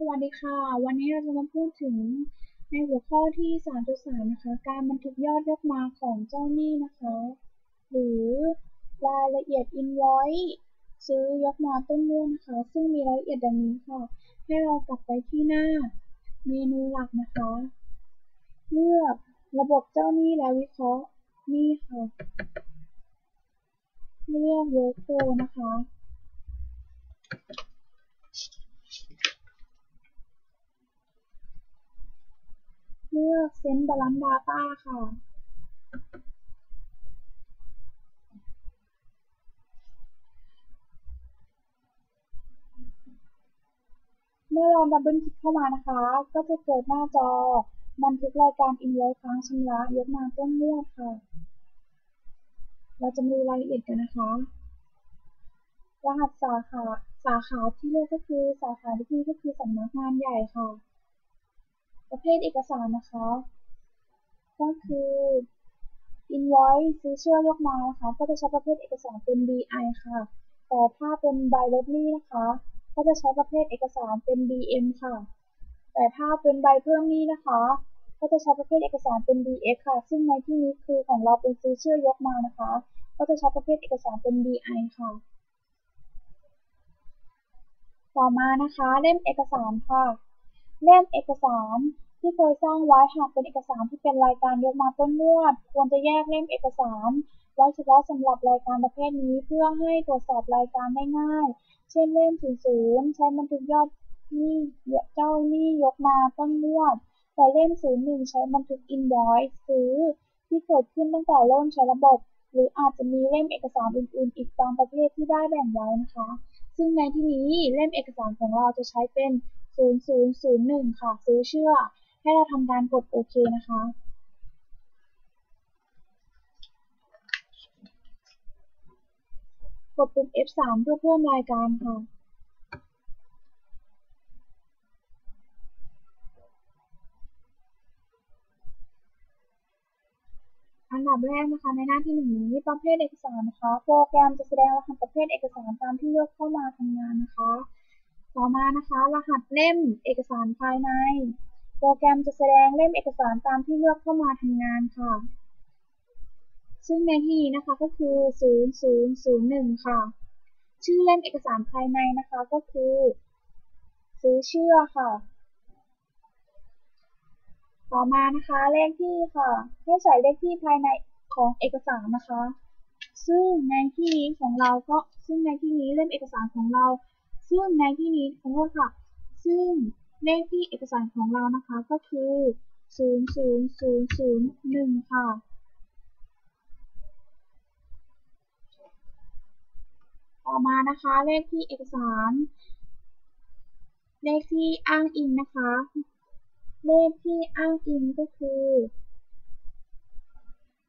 สวัสดีค่ะ วันนี้เราจะมาพูดถึงในหัวข้อที่ 3.3 นะคะ การบันทึกยอดยกมาของเจ้าหนี้นะคะ หรือรายละเอียด invoice ซื้อยกมาต้นเรื่องนะคะ ซึ่งมีรายละเอียดดังนี้ค่ะ ให้เรากลับไปที่หน้าเมนูหลักนะคะ เลือกระบบเจ้าหนี้และวิเคราะห์หนี้ค่ะ เลือก workflow นะคะ เลือก Send Balance Data ค่ะเมื่อเราดับเบิลคลิกเข้ามานะคะ ก็จะเกิดหน้าจอ บันทึกรายการ invoice ค้างชำระยกมาต้นเรื่องค่ะ เราจะมาดูรายละเอียดกันนะคะ รหัสสาขา สาขาที่เลือกก็คือสาขาที่ก็คือสำนักงานใหญ่ค่ะ ประเภทเอกสารนะคะ ก็คือ invoice ซื้อเชื่อยกมานะคะ ก็จะใช้ประเภทเอกสารเป็น BI ค่ะ แต่ถ้าเป็น by l o t l y นะคะ ก็จะใช้ประเภทเอกสารเป็น BM ค่ะ แต่ถ้าเป็นใบเพิ่มหนี้นะคะ ก็จะใช้ประเภทเอกสารเป็น BX ค่ะ ซึ่งในที่นี้คือของเราเป็นซื้อเชื่อยกมานะคะ ก็จะใช้ประเภทเอกสารเป็น BI ค่ะ ต่อมานะคะเล่มเอกสารค่ะ เล่มเอกสารที่เคยสร้างไว้หากเป็นเอกสารที่เป็นรายการยกมาต้นงวด ควรจะแยกเล่มเอกสารไว้เฉพาะสำหรับรายการประเภทนี้เพื่อให้ตรวจสอบรายการได้ง่าย เช่นเล่ม00ใช้บันทึกยอดหนี้เจ้าหนี้ยกมาต้นงวด แต่เล่ม01ใช้บันทึก invoice ซื้อที่เกิดขึ้นตั้งแต่เริ่มใช้ระบบ หรืออาจจะมีเล่มเอกสารอื่นๆ อีกตามประเภทที่ได้แบ่งไว้นะคะ ซึ่งในที่นี้เล่มเอกสารของเราจะใช้เป็น 0001 ค่ะ ซื้อเชื่อ ให้เราทำการกดโอเคนะคะกดปุ่ม F3 เพื่อเพิ่มรายการค่ะ อันดับแรกนะคะในหน้าที่หนึ่งนี้ประเภทเอกสารนะคะ โปรแกรมจะแสดงรหัสประเภทเอกสารตามที่เลือกเข้ามาทำงานนะคะ ต่อมานะคะ รหัสเล่มเอกสารภายใน โปรแกรมจะแสดงเล่มเอกสารตามที่เลือกเข้ามาทำงานค่ะ ซึ่งในที่นี้นะคะก็คือ 0001 ค่ะ ชื่อเล่มเอกสารภายในนะคะก็คือ ซื้อเชื่อค่ะ ต่อมานะคะเลขที่ค่ะ ให้ใส่เลขที่ภายในของเอกสารนะคะ ซึ่งในที่นี้ของเราก็ซึ่งในที่นี้เล่มเอกสารของเรา ซึ่งในที่นี้ขอโทษค่ะ ซึ่งเลขที่เอกสารของเรานะคะก็คือ00001ค่ะต่อมานะคะเลขที่เอกสาร เลขที่อ้างอิงนะคะ เลขที่อ้างอิงก็คือ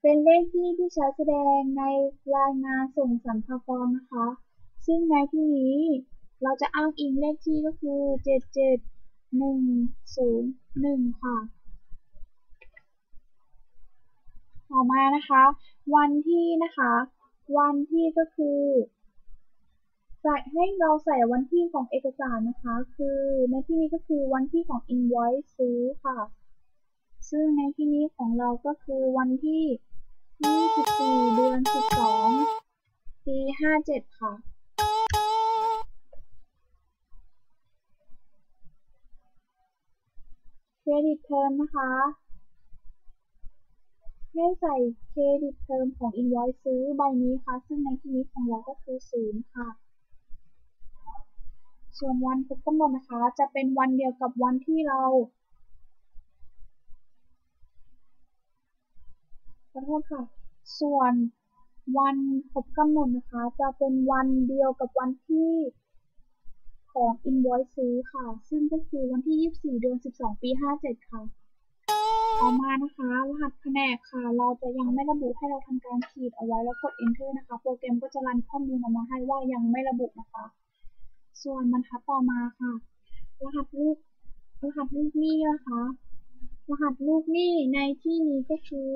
เป็นเลขที่ที่ใช้แสดงในรายงานส่งสรรพากรนะคะ ซึ่งในที่นี้เราจะอ้างอิงเลขที่ก็คือ 77101 ค่ะ ต่อมานะคะ วันที่นะคะ วันที่ก็คือ ใส่ให้เราใส่วันที่ของเอกสารนะคะ คือในที่นี้ก็คือวันที่ของ invoice ซื้อค่ะ ซึ่งในที่นี้ของเราก็คือวันที่ 24 เดือน 12 ปี 57 ค่ะเครดิตเทอมนะคะให้ใส่เครดิตเทอมของ invoice ซื้อใบนี้ค่ะ ซึ่งในที่นี้ของเราก็คือ0ค่ะ ส่วนวันครบกำหนดนะคะ จะเป็นวันเดียวกับวันที่เราขอโทษค่ะ ส่วนวันครบกำหนดนะคะ จะเป็นวันเดียวกับวันที่ของ invoice ซื้อค่ะ ซึ่งก็คือวันที่ 24 เดือน 12 ปี 57 ค่ะ ต่อมานะคะ รหัสแผนกค่ะ เราจะยังไม่ระบุให้เราทำการขีดเอาไว้แล้วกด enter นะคะ โปรแกรมก็จะรันข้อมูลออกมาให้ว่ายังไม่ระบุนะคะ ส่วนบรรทัดต่อมาค่ะ รหัสลูก รหัสลูกหนี้นะคะ รหัสลูกหนี้ในที่นี้ก็คือ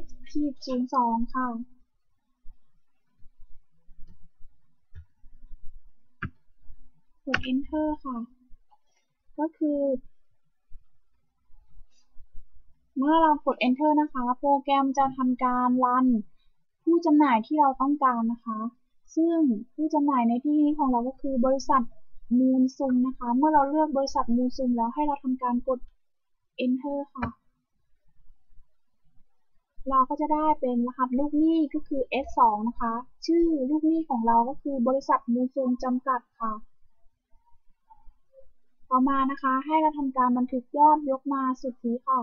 S ขีด02ค่ะ กด enter ค่ะ ก็คือ เมื่อเรากด enter นะคะ โปรแกรมจะทำการรันผู้จำหน่ายที่เราต้องการนะคะ ซึ่งผู้จำหน่ายในที่นี้ของเราก็คือบริษัทมูลซุมนะคะ เมื่อเราเลือกบริษัทมูลซุมแล้วให้เราทำการกด enter ค่ะ เราก็จะได้เป็นรหัสลูกหนี้ก็คือ S2 นะคะ ชื่อลูกหนี้ของเราก็คือบริษัทมูลซุมจำกัดค่ะ ต่อมานะคะให้เราทำการบันทึกยอดยกมาสุทธิค่ะ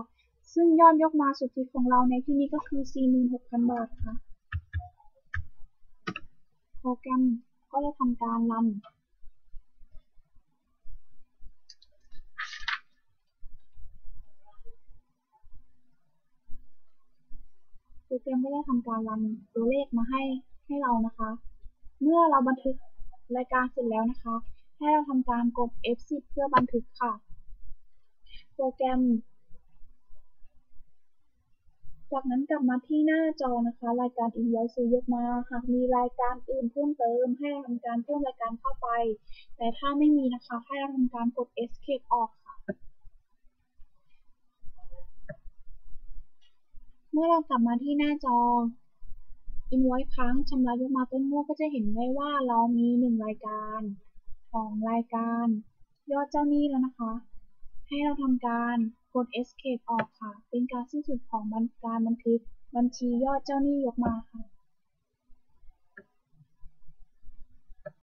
ซึ่งยอดยกมาสุทธิของเราในที่นี้ก็คือ 46,000 บาทค่ะ โปรแกรมก็จะทำการรันโปรแกรมก็ได้ทำการรันตัวเลขมาให้ให้เรานะคะ เมื่อเราบันทึกรายการเสร็จแล้วนะคะ ให้เราทำการกด F10 เพื่อบันทึกค่ะ โปรแกรม จากนั้นกลับมาที่หน้าจอนะคะ รายการ invoice ซื้อยกมา หากมีรายการอื่นเพิ่มเติม ให้ทำการเพิ่มรายการเข้าไป แต่ถ้าไม่มีนะคะ ให้เราทำการกด escape ออกค่ะ เมื่อเรากลับมาที่หน้าจอ invoice ค้างชำระยกมาต้นงวก็จะเห็นได้ว่าเรามีหนึ่งรายการสองรายการ ยอดเจ้าหนี้แล้วนะคะ ให้เราทำการ กด escape ออกค่ะ เป็นการสิ้นสุดของการบันทึกบัญชียอดเจ้าหนี้ยกมาค่ะ